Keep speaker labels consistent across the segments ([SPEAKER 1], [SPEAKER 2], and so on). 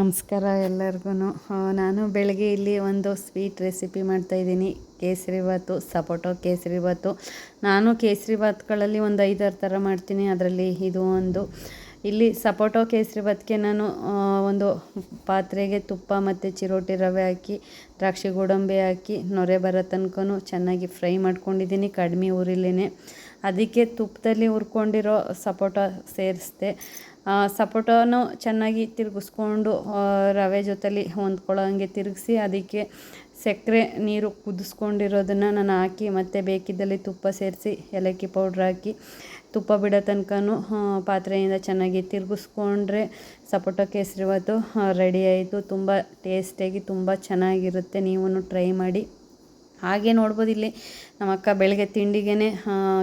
[SPEAKER 1] ನಮಸ್ಕಾರ ಎಲ್ಲರಿಗೂ ನಾನು ಬೆಳಗ್ಗೆ ಇಲ್ಲಿ ಒಂದು ಸ್ವೀಟ್ ರೆಸಿಪಿ ಮಾಡ್ತಾಯಿದ್ದೀನಿ ಕೇಸರಿಬಾತು ಸಪೋಟೊ ಕೇಸರಿಬಾತು ನಾನು ಕೇಸರಿಬಾತ್ಗಳಲ್ಲಿ ಒಂದು ಐದಾರು ಥರ ಮಾಡ್ತೀನಿ. ಅದರಲ್ಲಿ ಇದು ಒಂದು. ಇಲ್ಲಿ ಸಪೋಟೊ ಕೇಸರಿಬಾತ್ಗೆ ನಾನು ಒಂದು ಪಾತ್ರೆಗೆ ತುಪ್ಪ ಮತ್ತು ಚಿರೋಟಿ ರವೆ ಹಾಕಿ, ದ್ರಾಕ್ಷಿ ಗೋಡಂಬಿ ಹಾಕಿ, ನೊರೆ ಬರೋ ತನಕನೂ ಚೆನ್ನಾಗಿ ಫ್ರೈ ಮಾಡ್ಕೊಂಡಿದ್ದೀನಿ ಕಡಿಮೆ ಉರಿಲೇನೆ ಅದಕ್ಕೆ ತುಪ್ಪದಲ್ಲಿ ಹುರ್ಕೊಂಡಿರೋ ಸಪೋಟ ಸೇರಿಸ್ದೆ. ಸಪೋಟನೂ ಚೆನ್ನಾಗಿ ತಿರುಗಿಸ್ಕೊಂಡು ರವೆ ಜೊತೆಲಿ ಹೊಂದ್ಕೊಳ್ಳೋಂಗೆ ತಿರುಗಿಸಿ, ಅದಕ್ಕೆ ಸಕ್ಕರೆ ನೀರು ಕುದಿಸ್ಕೊಂಡಿರೋದನ್ನು ನಾನು ಹಾಕಿ, ಮತ್ತು ಬೇಕಿದ್ದಲ್ಲಿ ತುಪ್ಪ ಸೇರಿಸಿ ಏಲಕ್ಕಿ ಪೌಡ್ರ್ ಹಾಕಿ, ತುಪ್ಪ ಬಿಡೋ ತನಕನೂ ಪಾತ್ರೆಯಿಂದ ಚೆನ್ನಾಗಿ ತಿರುಗಿಸ್ಕೊಂಡ್ರೆ ಸಪೋಟೋ ಕೇಸರಿಬಾತು ರೆಡಿ ಆಯಿತು. ತುಂಬ ಟೇಸ್ಟಿಯಾಗಿ ತುಂಬ ಚೆನ್ನಾಗಿರುತ್ತೆ. ನೀವೂ ಟ್ರೈ ಮಾಡಿ. ಹಾಗೆ ನೋಡ್ಬೋದು ಇಲ್ಲಿ. ನಮ್ಮ ಅಕ್ಕ ಬೆಳಗ್ಗೆ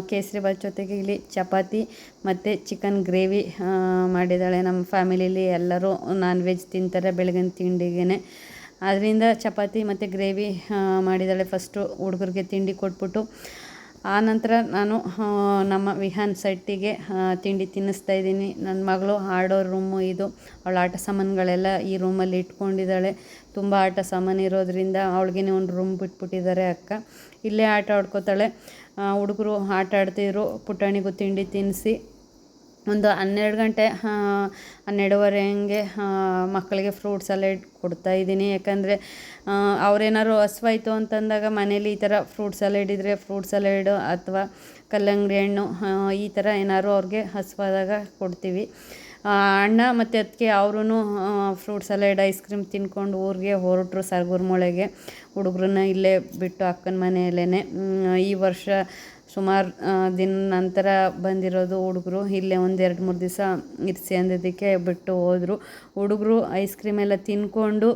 [SPEAKER 1] ಕೇಸರಿ ಬಾತ್ ಜೊತೆಗೆ ಇಲ್ಲಿ ಚಪಾತಿ ಮತ್ತು ಚಿಕನ್ ಗ್ರೇವಿ ಮಾಡಿದ್ದಾಳೆ. ನಮ್ಮ ಫ್ಯಾಮಿಲಿಲಿ ಎಲ್ಲರೂ ನಾನ್ ವೆಜ್ ತಿಂತಾರೆ ಬೆಳಗಿನ ತಿಂಡಿಗೆ ಅದರಿಂದ ಚಪಾತಿ ಮತ್ತು ಗ್ರೇವಿ ಮಾಡಿದ್ದಾಳೆ. ಫಸ್ಟು ಹುಡುಗರಿಗೆ ತಿಂಡಿ ಕೊಟ್ಬಿಟ್ಟು ಆ ನಂತರ ನಾನು ನಮ್ಮ ವಿಹಾನ್ ಸೆಟ್ಟಿಗೆ ತಿಂಡಿ ತಿನ್ನಿಸ್ತಾ ಇದ್ದೀನಿ. ನನ್ನ ಮಗಳು ಆಡೋ ರೂಮು ಇದು. ಅವಳ ಆಟ ಸಾಮಾನುಗಳೆಲ್ಲ ಈ ರೂಮಲ್ಲಿ ಇಟ್ಕೊಂಡಿದ್ದಾಳೆ. ತುಂಬ ಆಟ ಸಾಮಾನು ಇರೋದ್ರಿಂದ ಅವಳಿಗೇನೆ ಒಂದು ರೂಮ್ ಬಿಟ್ಬಿಟ್ಟಿದ್ದಾರೆ ಅಕ್ಕ. ಇಲ್ಲೇ ಆಟ ಆಡ್ಕೋತಾಳೆ. ಹುಡುಗರು ಆಟ ಆಡ್ತಿದ್ರು. ಪುಟಾಣಿಗೂ ತಿಂಡಿ ತಿನ್ನಿಸಿ. ಒಂದು ಹನ್ನೆರಡು ಗಂಟೆ ಹನ್ನೆರಡುವರೆ ಹಂಗೆ ಮಕ್ಕಳಿಗೆ ಫ್ರೂಟ್ ಸಲಾಡ್ ಕೊಡ್ತಾ ಇದ್ದೀನಿ. ಯಾಕಂದರೆ ಅವ್ರೇನಾದ್ರು ಹಸ್ವಾಯ್ತು ಅಂತಂದಾಗ ಮನೇಲಿ ಈ ಥರ ಫ್ರೂಟ್ ಸಲಾಡ್ ಇದ್ದರೆ ಫ್ರೂಟ್ ಸಲಾಡು ಅಥವಾ ಕಲ್ಲಂಗಡಿ ಹಣ್ಣು ಈ ಥರ ಏನಾದ್ರು ಅವ್ರಿಗೆ ಹಸ್ವಾದಾಗ ಕೊಡ್ತೀವಿ. ಅಣ್ಣ ಮತ್ತು ಅದಕ್ಕೆ ಅವ್ರೂ ಫ್ರೂಟ್ ಸಲಾಡ್ ಐಸ್ ಕ್ರೀಮ್ ತಿನ್ಕೊಂಡು ಊರಿಗೆ ಹೊರಟ್ರು ಸರ್ಗುರ್ಮೊಳೆಗೆ. ಹುಡುಗ್ರನ್ನ ಇಲ್ಲೇ ಬಿಟ್ಟು ಅಕ್ಕನ ಮನೆಯಲ್ಲೇ ಈ ವರ್ಷ ಸುಮಾರು ದಿನ ನಂತರ ಬಂದಿರೋದು ಹುಡುಗರು. ಇಲ್ಲೇ ಒಂದು ಎರಡು ಮೂರು ದಿವಸ ಇರಿಸಿ ಅಂದಿದ್ದಕ್ಕೆ ಬಿಟ್ಟು ಹೋದರು. ಹುಡುಗರು ಐಸ್ ಕ್ರೀಮ್ ಎಲ್ಲ ತಿನ್ಕೊಂಡು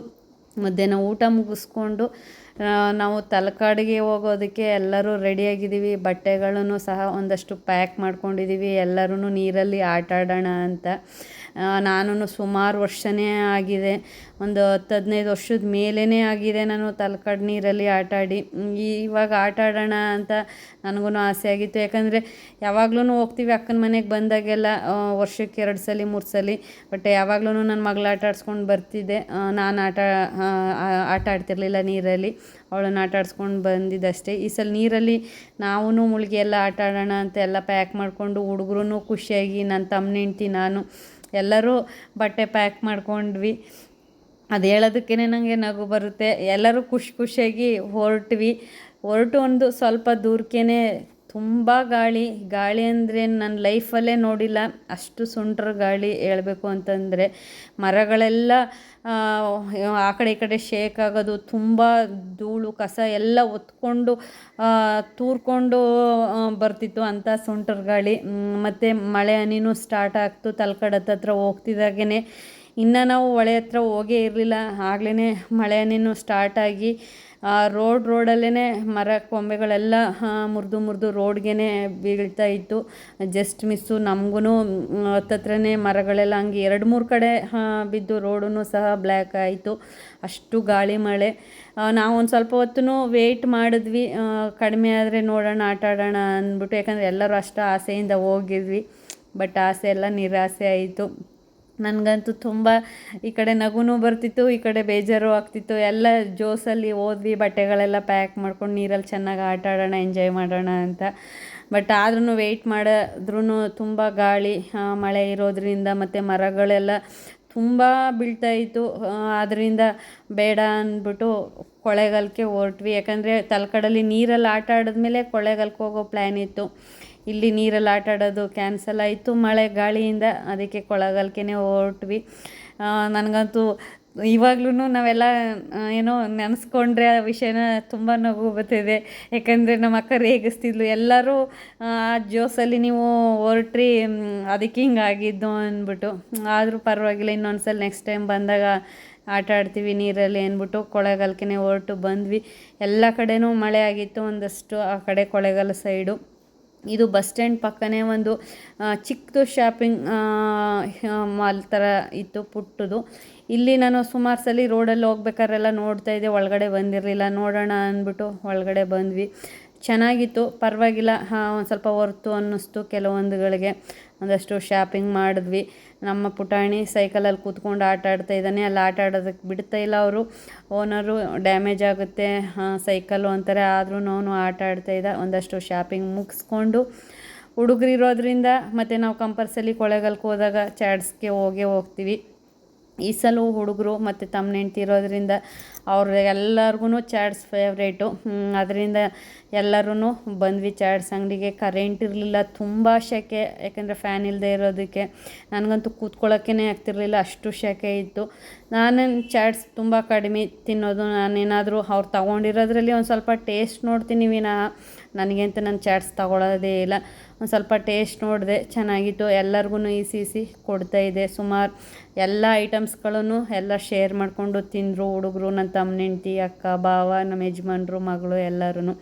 [SPEAKER 1] ಮಧ್ಯಾಹ್ನ ಊಟ ಮುಗಿಸ್ಕೊಂಡು ನಾವು ತಲಕಾಡಿಗೆ ಹೋಗೋದಕ್ಕೆ ಎಲ್ಲರೂ ರೆಡಿಯಾಗಿದ್ದೀವಿ. ಬಟ್ಟೆಗಳನ್ನು ಸಹ ಒಂದಷ್ಟು ಪ್ಯಾಕ್ ಮಾಡ್ಕೊಂಡಿದ್ದೀವಿ. ಎಲ್ಲರೂ ನೀರಲ್ಲಿ ಆಟ ಆಡೋಣ ಅಂತ. ನಾನು ಸುಮಾರು ವರ್ಷನೇ ಆಗಿದೆ. ಒಂದು ಹತ್ತು, ಹದಿನೈದು ವರ್ಷದ ಮೇಲೇ ಆಗಿದೆ ನಾನು ತಲಕಾಡು ನೀರಲ್ಲಿ ಆಟಾಡಿ ಇವಾಗ ಆಟ ಆಡೋಣ ಅಂತ ನನಗೂ ಆಸೆ ಆಗಿತ್ತು. ಯಾಕಂದರೆ ಯಾವಾಗ್ಲೂ ಹೋಗ್ತೀವಿ ಅಕ್ಕನ ಮನೆಗೆ ಬಂದಾಗೆಲ್ಲ ವರ್ಷಕ್ಕೆ ಎರಡು ಸಲ, ಮೂರು ಸಲ. ಬಟ್ ಯಾವಾಗ್ಲೂ ನನ್ನ ಮಗಳು ಆಟ ಆಡಿಸ್ಕೊಂಡು ಬರ್ತಿದ್ದೆ. ನಾನು ಆಟ ಆಟ ಆಡ್ತಿರ್ಲಿಲ್ಲ ನೀರಲ್ಲಿ. ಅವಳನ್ನ ಆಟ ಆಡಿಸ್ಕೊಂಡು ಬಂದಿದ್ದಷ್ಟೇ. ಈ ಸಲ ನೀರಲ್ಲಿ ನಾವೂ ಮುಳುಗಿ ಎಲ್ಲ ಆಟ ಆಡೋಣ ಅಂತ ಎಲ್ಲ ಪ್ಯಾಕ್ ಮಾಡಿಕೊಂಡು ಹುಡುಗರು ಖುಷಿಯಾಗಿ ನನ್ನ ತಮ್ಮನ ಹೆಂಡ್ತಿ, ನಾನು ಎಲ್ಲರೂ ಬಟ್ಟೆ ಪ್ಯಾಕ್ ಮಾಡ್ಕೊಂಡ್ವಿ. ಅದು ಹೇಳೋದಕ್ಕೇ ನನಗೆ ನಗು ಬರುತ್ತೆ. ಎಲ್ಲರೂ ಖುಷಿ ಖುಷಿಯಾಗಿ ಹೊರಟ್ವಿ. ಹೊರಟು ಒಂದು ಸ್ವಲ್ಪ ದೂರಕ್ಕೇ ತುಂಬ ಗಾಳಿ. ಗಾಳಿ ಅಂದರೆ ನನ್ನ ಲೈಫಲ್ಲೇ ನೋಡಿಲ್ಲ. ಅಷ್ಟು ಸುಂಟ್ರ ಗಾಳಿ ಹೇಳಬೇಕು ಅಂತಂದರೆ ಮರಗಳೆಲ್ಲ ಆ, ಕಡೆ ಈ ಕಡೆ ಶೇಕ್ ಆಗೋದು ತುಂಬ ಧೂಳು ಕಸ ಎಲ್ಲ ಒತ್ಕೊಂಡು ತೂರ್ಕೊಂಡು ಬರ್ತಿತ್ತು ಅಂಥ ಸುಂಟ್ರ ಗಾಳಿ. ಮತ್ತು ಮಳೆ ಹನಿನೂ ಸ್ಟಾರ್ಟ್ ಆಗ್ತು. ತಲಕಾಡು ಹತ್ರ ಹೋಗ್ತಿದ್ದಾಗೇ ಇನ್ನು ನಾವು ಹೊಳೆ ಹತ್ರ ಹೋಗೇ ಇರಲಿಲ್ಲ. ಆಗ್ಲೇ ಮಳೆ ಹನಿನೂ ಸ್ಟಾರ್ಟ್ ಆಗಿ ರೋಡ್ ರೋಡಲ್ಲೇ ಮರ, ಕೊಂಬೆಗಳೆಲ್ಲ ಮುರಿದು ಮುರಿದು ರೋಡ್ಗೆ ಬೀಳ್ತಾ ಇತ್ತು. ಜಸ್ಟ್ ಮಿಸ್ಸು ನಮಗೂ ಹತ್ತತ್ರನೇ ಮರಗಳೆಲ್ಲ ಹಂಗೆ ಎರಡು ಮೂರು ಕಡೆ ಬಿದ್ದು ರೋಡೂ ಸಹ ಬ್ಲ್ಯಾಕ್ ಆಯಿತು. ಅಷ್ಟು ಗಾಳಿ ಮಳೆ. ನಾವು ಒಂದು ಸ್ವಲ್ಪ ಹೊತ್ತು ವೆಯ್ಟ್ ಮಾಡಿದ್ವಿ. ಕಡಿಮೆ ಆದರೆ ನೋಡೋಣ, ಆಟ ಆಡೋಣ ಅಂದ್ಬಿಟ್ಟು. ಯಾಕಂದರೆ ಎಲ್ಲರೂ ಅಷ್ಟು ಆಸೆಯಿಂದ ಹೋಗಿದ್ವಿ. ಬಟ್ ಆಸೆ ಎಲ್ಲ ನಿರಾಸೆ ಆಯಿತು. ನನಗಂತೂ ತುಂಬ ಈ ಕಡೆ ನಗುನೂ ಬರ್ತಿತ್ತು, ಈ ಕಡೆ ಬೇಜಾರು ಆಗ್ತಿತ್ತು. ಎಲ್ಲ ಜೋಸಲ್ಲಿ ಹೋದ್ವಿ ಬಟ್ಟೆಗಳೆಲ್ಲ ಪ್ಯಾಕ್ ಮಾಡ್ಕೊಂಡು ನೀರಲ್ಲಿ ಚೆನ್ನಾಗಿ ಆಟ ಆಡೋಣ, ಎಂಜಾಯ್ ಮಾಡೋಣ ಅಂತ. ಬಟ್ ಆದ್ರೂ ವೆಯ್ಟ್ ಮಾಡಿದ್ರೂ ತುಂಬ ಗಾಳಿ ಮಳೆ ಇರೋದ್ರಿಂದ ಮತ್ತು ಮರಗಳೆಲ್ಲ ತುಂಬ ಬೀಳ್ತಾಯಿತ್ತು ಅದರಿಂದ ಬೇಡ ಅಂದ್ಬಿಟ್ಟು ಕೊಳೆಗಾಲಕ್ಕೆ ಹೊರಟ್ವಿ. ಯಾಕಂದರೆ ತಲಕಾಡಲ್ಲಿ ನೀರಲ್ಲಿ ಆಟ ಆಡಿದ್ಮೇಲೆ ಕೊಳೆಗಾಲಕ್ಕೆ ಹೋಗೋ ಪ್ಲ್ಯಾನ್ ಇತ್ತು. ಇಲ್ಲಿ ನೀರಲ್ಲಿ ಆಟ ಆಡೋದು ಕ್ಯಾನ್ಸಲ್ ಆಯಿತು. ಮಳೆ ಗಾಳಿಯಿಂದ ಅದಕ್ಕೆ ಕೊಳೆಗಾಲಕ್ಕೆ ಹೊರಟ್ವಿ. ನನಗಂತೂ ಇವಾಗ್ಲೂ ನಾವೆಲ್ಲ ಏನೋ ನೆನೆಸ್ಕೊಂಡ್ರೆ ಆ ವಿಷಯನ ತುಂಬ ನಗು ಬರ್ತಿದೆ. ಯಾಕಂದರೆ ನಮ್ಮ ಅಕ್ಕ ರೇಗಿಸ್ತಿದ್ಲು, ಎಲ್ಲರೂ, ಆ ಜೋಸಲ್ಲಿ ನೀವು ಹೊರಟ್ರಿ ಅದಕ್ಕೆ ಅದಕ್ಕೆ ಹಿಂಗಾಗಿದ್ದು ಅಂದ್ಬಿಟ್ಟು. ಆದರೂ ಪರವಾಗಿಲ್ಲ ಇನ್ನೊಂದು ಸಲ ನೆಕ್ಸ್ಟ್ ಟೈಮ್ ಬಂದಾಗ ಆಟ ಆಡ್ತೀವಿ, ನೀರಲ್ಲಿ ಅಂದ್ಬಿಟ್ಟು ಕೊಳೆಗಾಲಕ್ಕೆ ಹೊರಟು ಬಂದ್ವಿ. ಎಲ್ಲ ಕಡೆನೂ ಮಳೆ ಆಗಿತ್ತು ಒಂದಷ್ಟು ಆ ಕಡೆ ಕೊಳೆಗಾಲ ಸೈಡು. ಇದು ಬಸ್ ಸ್ಟ್ಯಾಂಡ್ ಪಕ್ಕನೇ ಒಂದು ಚಿಕ್ಕದು ಶಾಪಿಂಗ್ ಮಾಲ್ ಥರ ಇತ್ತು ಪುಟ್ಟದು. ಇಲ್ಲಿ ನಾನು ಸುಮಾರು ಸಲ ರೋಡಲ್ಲಿ ಹೋಗ್ಬೇಕಾರೆಲ್ಲ ನೋಡ್ತಾ ಇದ್ದೆ, ಒಳಗಡೆ ಬಂದಿರಲಿಲ್ಲ. ನೋಡೋಣ ಅಂದ್ಬಿಟ್ಟು ಒಳಗಡೆ ಬಂದ್ವಿ. ಚೆನ್ನಾಗಿತ್ತು. ಪರವಾಗಿಲ್ಲ. ಹಾಂ, ಒಂದು ಸ್ವಲ್ಪ ಹೊರ್ತು ಅನ್ನಿಸ್ತು ಕೆಲವೊಂದುಗಳಿಗೆ. ಒಂದಷ್ಟು ಶಾಪಿಂಗ್ ಮಾಡಿದ್ವಿ. ನಮ್ಮ ಪುಟಾಣಿ ಸೈಕಲಲ್ಲಿ ಕೂತ್ಕೊಂಡು ಆಟ ಆಡ್ತಾ ಇದ್ದಾನೆ. ಅಲ್ಲಿ ಆಟ ಆಡೋದಕ್ಕೆ ಬಿಡ್ತಾ ಇಲ್ಲ ಅವರು. ಓನರು ಡ್ಯಾಮೇಜ್ ಆಗುತ್ತೆ. ಸೈಕಲ್ಲು ಅಂತಾರೆ. ಆದರೂ ಅವನು ಆಟ ಆಡ್ತಾ ಇದ್ದ. ಒಂದಷ್ಟು ಶಾಪಿಂಗ್ ಮುಗಿಸ್ಕೊಂಡು ಹುಡುಗರಿರೋದ್ರಿಂದ ಮತ್ತು ನಾವು ಕಂಪಲ್ಸರಿ ಕೊಳೆಗಲ್ಕೋದಾಗ ಹೋದಾಗ ಚಾಟ್ಸ್ಗೆ ಹೋಗೇ ಹೋಗ್ತೀವಿ. ಈ ಸಲ ಹುಡುಗರು ಮತ್ತು ತಮ್ಮ ಹೆಂಡ್ತಿ ಇರೋದ್ರಿಂದ ಅವ್ರ ಎಲ್ಲರಿಗೂ ಚಾಟ್ಸ್ ಫೇವ್ರೇಟು ಅದರಿಂದ ಎಲ್ಲರೂ ಬಂದ್ವಿ ಚಾಟ್ಸ್ ಅಂಗಡಿಗೆ. ಕರೆಂಟ್ ಇರಲಿಲ್ಲ, ತುಂಬ ಸೆಕೆ ಯಾಕೆಂದರೆ ಫ್ಯಾನ್ ಇಲ್ಲದೆ ಇರೋದಕ್ಕೆ ನನಗಂತೂ ಕೂತ್ಕೊಳ್ಳೋಕ್ಕೇ ಆಗ್ತಿರ್ಲಿಲ್ಲ, ಅಷ್ಟು ಸೆಕೆ ಇತ್ತು. ನಾನು ಚಾಟ್ಸ್ ತುಂಬ ಕಡಿಮೆ ತಿನ್ನೋದು. ನಾನೇನಾದರೂ ಅವ್ರು ತಗೊಂಡಿರೋದ್ರಲ್ಲಿ ಒಂದು ಸ್ವಲ್ಪ ಟೇಸ್ಟ್ ನೋಡ್ತೀನಿ ವಿನಃ. ನನಗಂತೂ ನಾನು ಚಾಟ್ಸ್ ತಗೊಳ್ಳೋದೇ ಇಲ್ಲ. ಒಂದು ಸ್ವಲ್ಪ ಟೇಸ್ಟ್ ನೋಡಿದೆ, ಚೆನ್ನಾಗಿತ್ತು. ಎಲ್ಲರಿಗೂ ಈಸಿ ಈಸಿ ಕೊಡ್ತಾಯಿದ್ದೆ ಸುಮಾರು ಎಲ್ಲ ಐಟಮ್ಸ್ಗಳನ್ನು ಎಲ್ಲ ಶೇರ್ ಮಾಡಿಕೊಂಡು ತಿಂದರು ಹುಡುಗರು, ನನ್ನ ತಮ್ಮ, ಹೆಂಡ್ತಿ, ಅಕ್ಕ, ಭಾವ, ನಮ್ಮ ಯಜಮಾನ್ರು, ಮಗಳು ಎಲ್ಲರೂ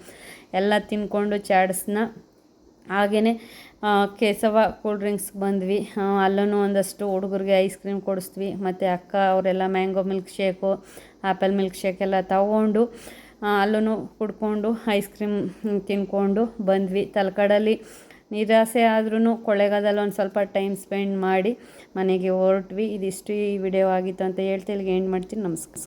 [SPEAKER 1] ಎಲ್ಲ ತಿನ್ಕೊಂಡು ಚಾಟ್ಸ್ನ ಹಾಗೆಯೇ ಕೇಸವ ಕೂಲ್ ಡ್ರಿಂಕ್ಸ್ಗೆ ಬಂದ್ವಿ. ಅಲ್ಲೂ ಒಂದಷ್ಟು ಹುಡುಗರಿಗೆ ಐಸ್ ಕ್ರೀಮ್ ಕೊಡಿಸ್ತೀವಿ ಮತ್ತು ಅಕ್ಕ ಅವರೆಲ್ಲ mango milk shake apple milk shake ಎಲ್ಲ ತಗೊಂಡು ಅಲ್ಲೂ ಕುಡ್ಕೊಂಡು ಐಸ್ ಕ್ರೀಮ್ ತಿನ್ಕೊಂಡು ಬಂದ್ವಿ. ತಲಕಡಲ್ಲಿ ನಿರಾಸೆ ಆದ್ರೂ ಕೊಳ್ಳೇಗಾಲದಲ್ಲಿ ಒಂದು ಸ್ವಲ್ಪ ಟೈಮ್ ಸ್ಪೆಂಡ್ ಮಾಡಿ ಮನೆಗೆ ಹೊರಟ್ವಿ. ಇದಿಷ್ಟು ಈ ವಿಡಿಯೋ ಆಗಿತ್ತು ಅಂತ ಹೇಳ್ತಿ ಇಲ್ಲಿಗೆ ಎಂಡ್ ಮಾಡ್ತೀನಿ. ನಮಸ್ಕಾರ.